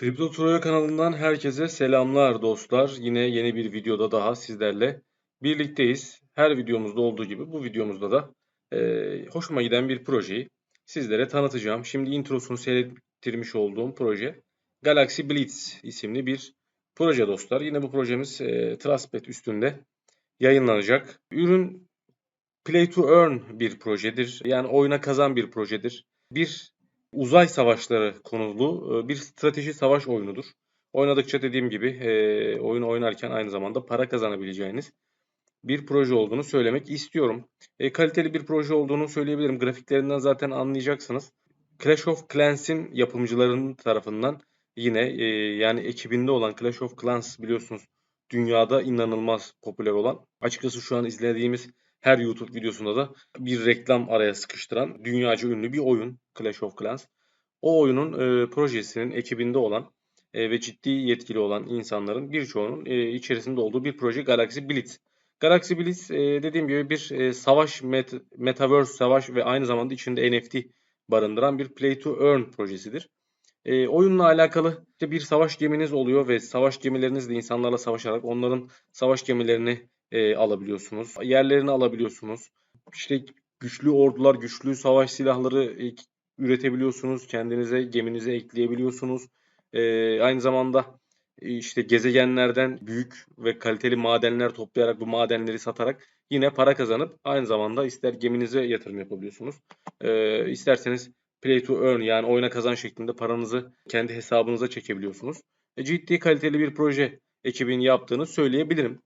Kripto Troya kanalından herkese selamlar dostlar. Yine yeni bir videoda daha sizlerle birlikteyiz. Her videomuzda olduğu gibi bu videomuzda da e, hoşuma giden bir projeyi sizlere tanıtacağım. Şimdi introsunu seyrettirmiş olduğum proje Galaxy Blitz isimli bir proje dostlar. Yine bu projemiz e, Trustpad üstünde yayınlanacak. Ürün Play to Earn bir projedir. Yani oyuna kazan bir projedir. Bir uzay savaşları konulu e, bir strateji savaş oyunudur. Oynadıkça dediğim gibi e, oyun oynarken aynı zamanda para kazanabileceğiniz bir proje olduğunu söylemek istiyorum. E, kaliteli bir proje olduğunu söyleyebilirim. Grafiklerinden zaten anlayacaksınız. Clash of Clans'in yapımcılarının tarafından yine e, yani ekibinde olan Clash of Clans biliyorsunuz dünyada inanılmaz popüler olan. Açıkçası şu an izlediğimiz her YouTube videosunda da bir reklam araya sıkıştıran dünyaca ünlü bir oyun Clash of Clans. O oyunun e, projesinin ekibinde olan e, ve ciddi yetkili olan insanların birçoğunun e, içerisinde olduğu bir proje Galaxy Blitz. Galaxy Blitz e, dediğim gibi bir e, savaş, met, metaverse savaş ve aynı zamanda içinde NFT barındıran bir play to earn projesidir. E, oyunla alakalı işte bir savaş geminiz oluyor ve savaş gemilerinizle insanlarla savaşarak onların savaş gemilerini e, alabiliyorsunuz. Yerlerini alabiliyorsunuz. İşte güçlü ordular, güçlü savaş silahları e, üretebiliyorsunuz. Kendinize, geminize ekleyebiliyorsunuz. E, aynı zamanda e, işte gezegenlerden büyük ve kaliteli madenler toplayarak bu madenleri satarak yine para kazanıp aynı zamanda ister geminize yatırım yapabiliyorsunuz. E, isterseniz play to earn yani oyuna kazan şeklinde paranızı kendi hesabınıza çekebiliyorsunuz. E, ciddi kaliteli bir proje ekibin yaptığını söyleyebilirim.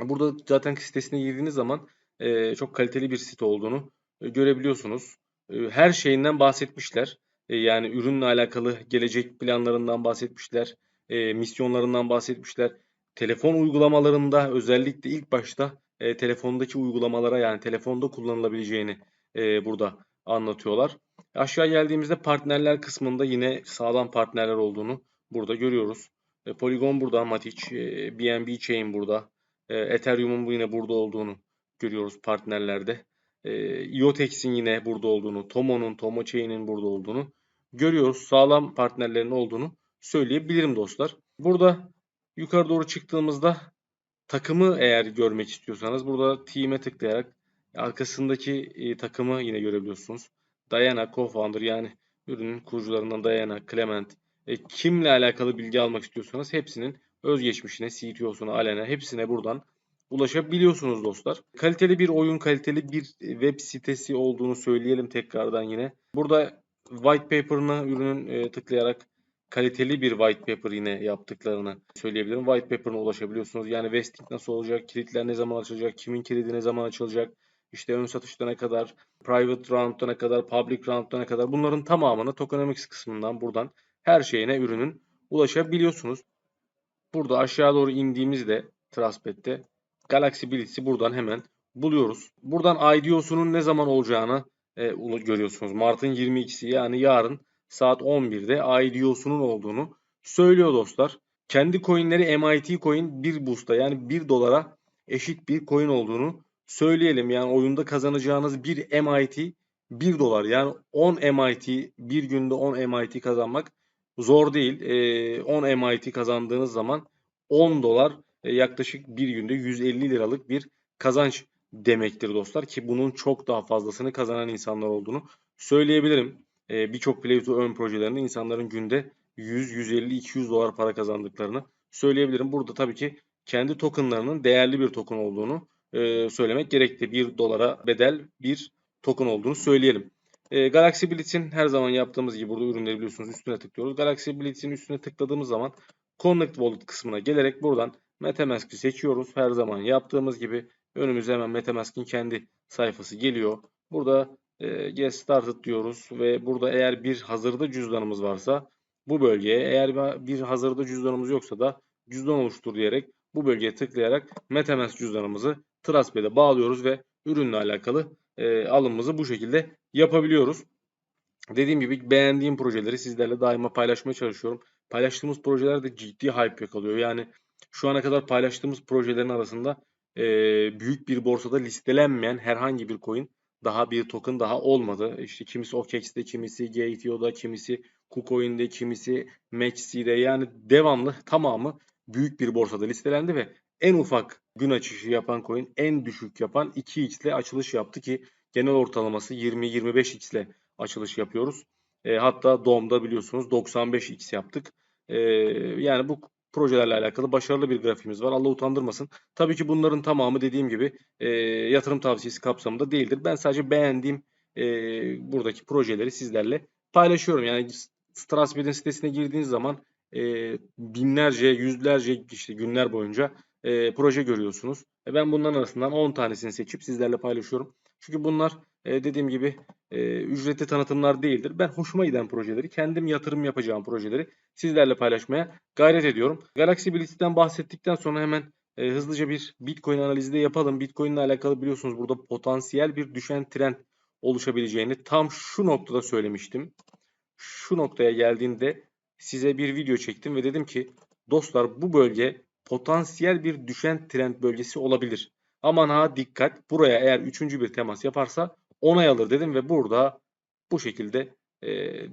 Burada zaten sitesine girdiğiniz zaman e, çok kaliteli bir site olduğunu e, görebiliyorsunuz. E, her şeyinden bahsetmişler. E, yani ürünle alakalı gelecek planlarından bahsetmişler. E, misyonlarından bahsetmişler. Telefon uygulamalarında özellikle ilk başta e, telefondaki uygulamalara yani telefonda kullanılabileceğini e, burada anlatıyorlar. Aşağı geldiğimizde partnerler kısmında yine sağlam partnerler olduğunu burada görüyoruz. E, Polygon burada, Matic, BNB Chain burada. Ethereum'un yine burada olduğunu görüyoruz partnerlerde. E, IOTEX'in yine burada olduğunu, Tomo'nun, Tomo Chain'in burada olduğunu görüyoruz. Sağlam partnerlerin olduğunu söyleyebilirim dostlar. Burada yukarı doğru çıktığımızda takımı eğer görmek istiyorsanız burada team'e tıklayarak arkasındaki e, takımı yine görebiliyorsunuz. Diana co-founder yani ürünün kurucularından Diana, Clement, e, kimle alakalı bilgi almak istiyorsanız hepsinin özgeçmişine, CTO'suna, Alena hepsine buradan ulaşabiliyorsunuz dostlar. Kaliteli bir oyun, kaliteli bir web sitesi olduğunu söyleyelim tekrardan yine. Burada white paper'ına ürünün e, tıklayarak kaliteli bir white paper yine yaptıklarını söyleyebilirim. White paper'ına ulaşabiliyorsunuz. Yani vesting nasıl olacak, kilitler ne zaman açılacak, kimin kilidi ne zaman açılacak, işte ön satışta ne kadar, private round'da ne kadar, public round'da ne kadar bunların tamamını tokenomics kısmından buradan her şeyine ürünün ulaşabiliyorsunuz. Burada aşağı doğru indiğimizde Trustpad'de Galaxy Blitz'i buradan hemen buluyoruz. Buradan IDO'sunun ne zaman olacağını e, görüyorsunuz. Mart'ın 22'si yani yarın saat 11'de IDO'sunun olduğunu söylüyor dostlar. Kendi coinleri MIT coin 1 boost'a yani 1 dolara eşit bir coin olduğunu söyleyelim. Yani oyunda kazanacağınız bir MIT 1 dolar yani 10 MIT bir günde 10 MIT kazanmak zor değil. E, 10 MIT kazandığınız zaman 10 dolar yaklaşık bir günde 150 liralık bir kazanç demektir dostlar ki bunun çok daha fazlasını kazanan insanlar olduğunu söyleyebilirim. E, Birçok play to earn projelerinde insanların günde 100, 150, 200 dolar para kazandıklarını söyleyebilirim. Burada tabii ki kendi tokenlarının değerli bir token olduğunu e, söylemek gerekti. 1 dolara bedel bir token olduğunu söyleyelim. E, Galaxy Blitz'in her zaman yaptığımız gibi burada ürünleri biliyorsunuz üstüne tıklıyoruz. Galaxy Blitz'in üstüne tıkladığımız zaman Connect Wallet kısmına gelerek buradan Metamask'i seçiyoruz. Her zaman yaptığımız gibi önümüze hemen Metamask'in kendi sayfası geliyor. Burada e, Get Started diyoruz ve burada eğer bir hazırda cüzdanımız varsa bu bölgeye eğer bir hazırda cüzdanımız yoksa da cüzdan oluştur diyerek bu bölgeye tıklayarak Metamask cüzdanımızı Trustpad'e bağlıyoruz ve ürünle alakalı e, alımımızı bu şekilde yapabiliyoruz. Dediğim gibi beğendiğim projeleri sizlerle daima paylaşmaya çalışıyorum. Paylaştığımız projeler de ciddi hype yakalıyor. Yani şu ana kadar paylaştığımız projelerin arasında e, büyük bir borsada listelenmeyen herhangi bir coin daha bir token daha olmadı. İşte kimisi OKEX'te, kimisi GTO'da, kimisi KuCoin'de, kimisi MaxC'de yani devamlı tamamı büyük bir borsada listelendi ve en ufak gün açışı yapan coin en düşük yapan 2x ile açılış yaptı ki genel ortalaması 20-25x ile açılış yapıyoruz. E, hatta DOM'da biliyorsunuz 95x yaptık. E, yani bu projelerle alakalı başarılı bir grafiğimiz var. Allah utandırmasın. Tabii ki bunların tamamı dediğim gibi e, yatırım tavsiyesi kapsamında değildir. Ben sadece beğendiğim e, buradaki projeleri sizlerle paylaşıyorum. Yani Strasbourg'in sitesine girdiğiniz zaman e, binlerce, yüzlerce işte günler boyunca e, proje görüyorsunuz. E, ben bunların arasından 10 tanesini seçip sizlerle paylaşıyorum. Çünkü bunlar e, dediğim gibi e, ücretli tanıtımlar değildir. Ben hoşuma giden projeleri, kendim yatırım yapacağım projeleri sizlerle paylaşmaya gayret ediyorum. Galaxy Blitz'ten bahsettikten sonra hemen e, hızlıca bir Bitcoin analizi de yapalım. Bitcoin ile alakalı biliyorsunuz burada potansiyel bir düşen trend oluşabileceğini tam şu noktada söylemiştim. Şu noktaya geldiğinde size bir video çektim ve dedim ki dostlar bu bölge potansiyel bir düşen trend bölgesi olabilir. Aman ha dikkat buraya eğer üçüncü bir temas yaparsa onay alır dedim ve burada bu şekilde e,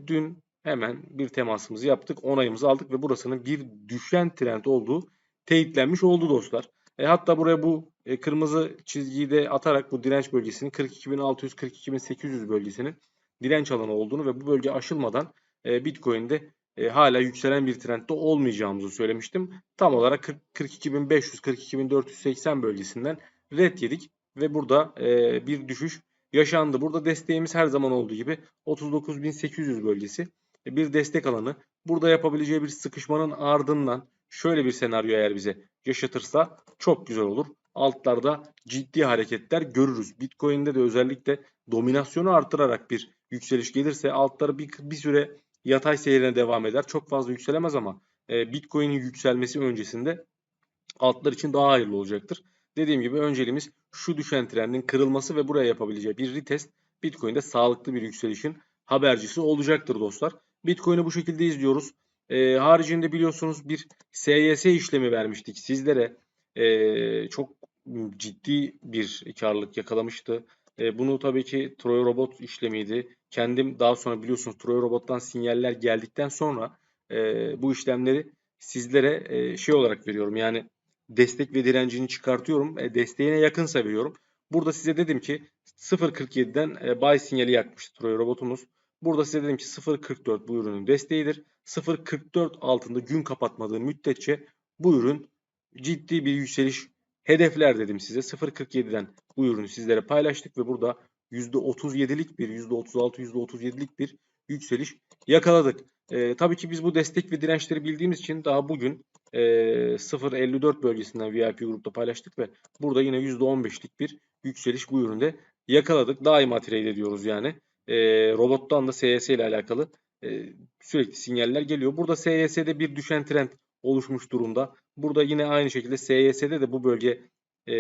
dün hemen bir temasımızı yaptık. Onayımızı aldık ve burasının bir düşen trend olduğu teyitlenmiş oldu dostlar. E, hatta buraya bu e, kırmızı çizgiyi de atarak bu direnç bölgesinin 42.600-42.800 bölgesinin direnç alanı olduğunu ve bu bölge aşılmadan e, Bitcoin'de e, hala yükselen bir trendde olmayacağımızı söylemiştim. Tam olarak 42.500-42.480 bölgesinden red yedik ve burada e, bir düşüş yaşandı. Burada desteğimiz her zaman olduğu gibi 39.800 bölgesi e, bir destek alanı. Burada yapabileceği bir sıkışmanın ardından şöyle bir senaryo eğer bize yaşatırsa çok güzel olur. Altlarda ciddi hareketler görürüz. Bitcoin'de de özellikle dominasyonu artırarak bir yükseliş gelirse altları bir, bir süre yatay seyrine devam eder. Çok fazla yükselemez ama e, Bitcoin'in yükselmesi öncesinde altlar için daha hayırlı olacaktır. Dediğim gibi önceliğimiz şu düşen trendin kırılması ve buraya yapabileceği bir retest Bitcoin'de sağlıklı bir yükselişin habercisi olacaktır dostlar. Bitcoin'i bu şekilde izliyoruz. E, haricinde biliyorsunuz bir SYS işlemi vermiştik sizlere. E, çok ciddi bir karlılık yakalamıştı. E, bunu tabii ki Troy Robot işlemiydi. Kendim daha sonra biliyorsunuz Troy Robot'tan sinyaller geldikten sonra e, bu işlemleri sizlere e, şey olarak veriyorum. Yani destek ve direncini çıkartıyorum. E, desteğine yakınsa veriyorum. Burada size dedim ki 0.47'den e, buy sinyali yakmıştı Troy robotumuz. Burada size dedim ki 0.44 bu ürünün desteğidir. 0.44 altında gün kapatmadığı müddetçe bu ürün ciddi bir yükseliş hedefler dedim size. 0.47'den bu ürünü sizlere paylaştık ve burada %37'lik bir %36 %37'lik bir yükseliş yakaladık. E, tabii ki biz bu destek ve dirençleri bildiğimiz için daha bugün e, 0.54 bölgesinden VIP grupta paylaştık ve burada yine %15'lik bir yükseliş bu üründe yakaladık. Daima trade ediyoruz yani. E, robottan da SYS ile alakalı e, sürekli sinyaller geliyor. Burada SYS'de bir düşen trend oluşmuş durumda. Burada yine aynı şekilde SYS'de de bu bölge e,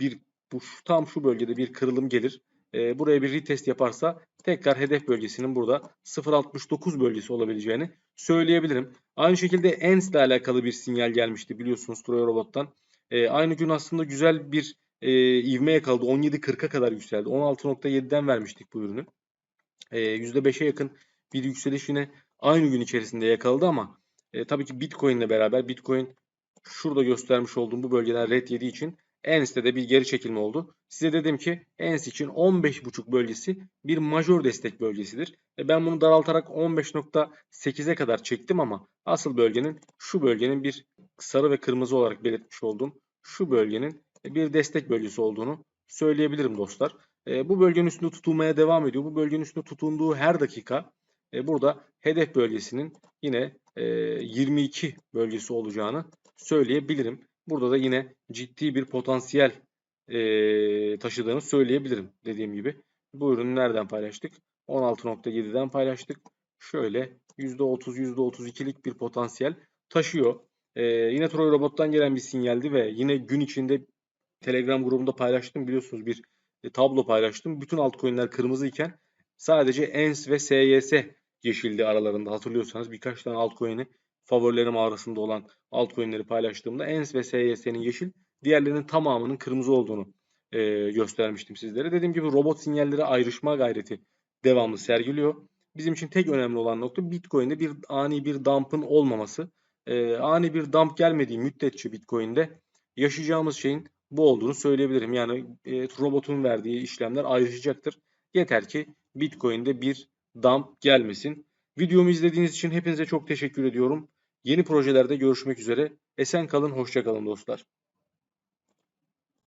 bir bu tam şu bölgede bir kırılım gelir. E, buraya bir retest yaparsa tekrar hedef bölgesinin burada 0.69 bölgesi olabileceğini söyleyebilirim. Aynı şekilde ENS ile alakalı bir sinyal gelmişti biliyorsunuz Troy Robot'tan. E, aynı gün aslında güzel bir e, ivme yakaladı. 17.40'a kadar yükseldi. 16.7'den vermiştik bu ürünü. E, %5'e yakın bir yükseliş yine aynı gün içerisinde yakaladı ama e, tabii ki Bitcoin ile beraber Bitcoin şurada göstermiş olduğum bu bölgeden red yediği için ENS'te de bir geri çekilme oldu. Size dedim ki ENS için 15.5 bölgesi bir majör destek bölgesidir. E ben bunu daraltarak 15.8'e kadar çektim ama asıl bölgenin şu bölgenin bir sarı ve kırmızı olarak belirtmiş olduğum şu bölgenin bir destek bölgesi olduğunu söyleyebilirim dostlar. E, bu bölgenin üstünde tutulmaya devam ediyor. Bu bölgenin üstünde tutunduğu her dakika e, burada hedef bölgesinin yine e, 22 bölgesi olacağını söyleyebilirim. Burada da yine ciddi bir potansiyel e, taşıdığını söyleyebilirim dediğim gibi. Bu ürünü nereden paylaştık? 16.7'den paylaştık. Şöyle %30 %32'lik bir potansiyel taşıyor. E, yine Troy Robot'tan gelen bir sinyaldi ve yine gün içinde Telegram grubunda paylaştım biliyorsunuz bir e, tablo paylaştım. Bütün altcoin'ler kırmızı iken sadece ENS ve SYS yeşildi aralarında hatırlıyorsanız birkaç tane altcoin'i favorilerim arasında olan altcoin'leri paylaştığımda ENS ve SYS'nin yeşil, diğerlerinin tamamının kırmızı olduğunu e, göstermiştim sizlere. Dediğim gibi robot sinyalleri ayrışma gayreti devamlı sergiliyor. Bizim için tek önemli olan nokta Bitcoin'de bir ani bir dump'ın olmaması. E, ani bir dump gelmediği müddetçe Bitcoin'de yaşayacağımız şeyin bu olduğunu söyleyebilirim. Yani e, robotun verdiği işlemler ayrışacaktır. Yeter ki Bitcoin'de bir dump gelmesin. Videomu izlediğiniz için hepinize çok teşekkür ediyorum. Yeni projelerde görüşmek üzere. Esen kalın, hoşça kalın dostlar.